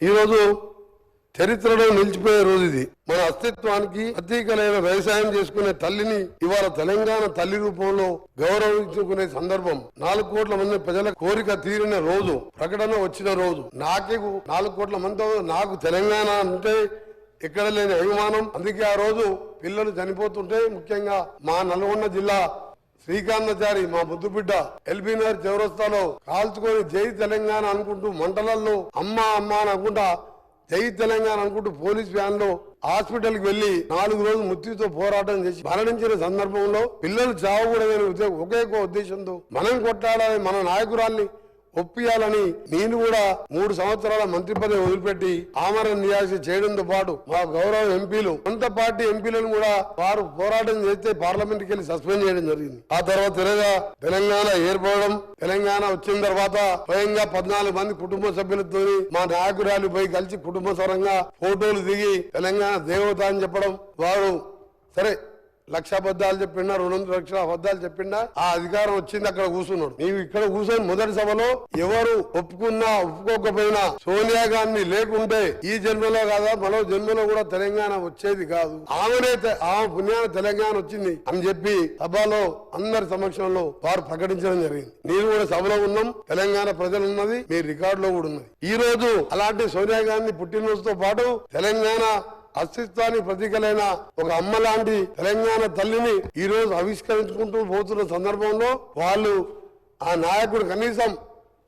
ఈరోజు చరిత్రలో నిలిచిపోయే రోజు ఇది. మన అస్తిత్వానికి ప్రతీకలైన వ్యవసాయం చేసుకునే తల్లిని ఇవాళ తెలంగాణ తల్లి రూపంలో గౌరవించుకునే సందర్భం. నాలుగు కోట్ల మంది ప్రజల కోరిక తీరిన రోజు ప్రకటన వచ్చిన రోజు. నాకే నాలుగు కోట్ల మంది నాకు తెలంగాణ అంటే ఎక్కడ లేని అభిమానం. అందుకే ఆ రోజు పిల్లలు చనిపోతుంటే ముఖ్యంగా మా నల్గొండ జిల్లా శ్రీకాంతాచారి మా ముద్దు బిడ్డ ఎల్బీనగర్ చౌరస్తాలో కాల్చుకొని జై తెలంగాణ అనుకుంటూ మంటలల్లో అమ్మ అమ్మ అని అనుకుంటా జై తెలంగాణ అనుకుంటూ పోలీస్ వ్యాన్లో హాస్పిటల్కి వెళ్ళి నాలుగు రోజులు మృత్యుతో పోరాటం చేసి మరణించిన సందర్భంలో పిల్లలు చావకూడదనే ఉద్దే- ఒకే ఒక ఉద్దేశంతో మనం కొట్టాలని మన నాయకురాల్ని ఒప్పియాలని నేను కూడా మూడు సంవత్సరాల మంత్రి పదవి వదిలిపెట్టి ఆమరణ నియాసి చేయడంతో పాటు మా గౌరవ ఎంపీలు సొంత పార్టీ ఎంపీలను కూడా వారు పోరాటం చేస్తే పార్లమెంట్కి వెళ్ళి సస్పెండ్ చేయడం జరిగింది. ఆ తర్వాత తిరగా తెలంగాణ ఏర్పడడం తెలంగాణ వచ్చిన తర్వాత స్వయంగా పద్నాలుగు మంది కుటుంబ సభ్యులతో మా నాయకురాలు పోయి కలిసి కుటుంబ సరంగా ఫోటోలు దిగి తెలంగాణ దేవత అని చెప్పడం వారు సరే లక్ష అబద్ధాలు చెప్పిండా రెండు వందల లక్షల అబద్ధాలు చెప్పిండా ఆ అధికారం వచ్చింది అక్కడ కూర్చున్నాడు. నీవు ఇక్కడ కూర్చొని మొదటి సభలో ఎవరు ఒప్పుకున్నా ఒప్పుకోకపోయినా సోనియా గాంధీ లేకుంటే ఈ జన్మలో కాదా? మరో జన్మలో కూడా తెలంగాణ వచ్చేది కాదు. ఆమెనే తె- ఆమె పుణ్యాన తెలంగాణ వచ్చింది అని చెప్పి సభలో అందరి సమక్షంలో వారు ప్రకటించడం జరిగింది. నేను కూడా సభలో ఉన్నాం తెలంగాణ ప్రజలు ఉన్నది మీ రికార్డులో కూడా ఉన్నది. ఈ రోజు అలాంటి సోనియా గాంధీ పుట్టినరోజుతో పాటు తెలంగాణ అస్తిత్వానికి ప్రతీకలైన ఒక అమ్మ లాంటి తెలంగాణ తల్లిని ఈ రోజు ఆవిష్కరించుకుంటూ పోతున్న సందర్భంలో వాళ్ళు ఆ నాయకుడు కనీసం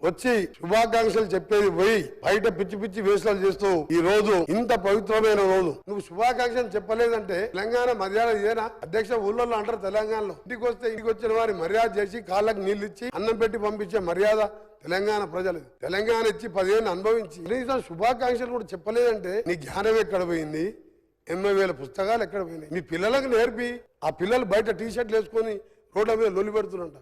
వచ్చి శుభాకాంక్షలు చెప్పేది పోయి బయట పిచ్చి పిచ్చి వేషాలు చేస్తూ ఈ రోజు ఇంత పవిత్రమైన రోజు. నువ్వు శుభాకాంక్షలు చెప్పలేదంటే తెలంగాణ మర్యాద ఇదేనా? అధ్యక్ష ఊళ్ళో అంటారు తెలంగాణలో. ఇంటికి వస్తే ఇంటికి వచ్చిన వారి మర్యాద చేసి కాళ్ళకి నీళ్ళు ఇచ్చి అన్నం పెట్టి పంపించే మర్యాద తెలంగాణ ప్రజలు తెలంగాణ ఇచ్చి పదిహేను అనుభవించి కనీసం శుభాకాంక్షలు కూడా చెప్పలేదంటే నీ జ్ఞానం ఎక్కడ పోయింది? ఎనభై వేల పుస్తకాలు ఎక్కడ పోయినాయి? మీ పిల్లలకు నేర్పి. ఆ పిల్లలు బయట టీ షర్ట్లు వేసుకొని రోడ్ల మీద లొలి పెడుతున్నట్టు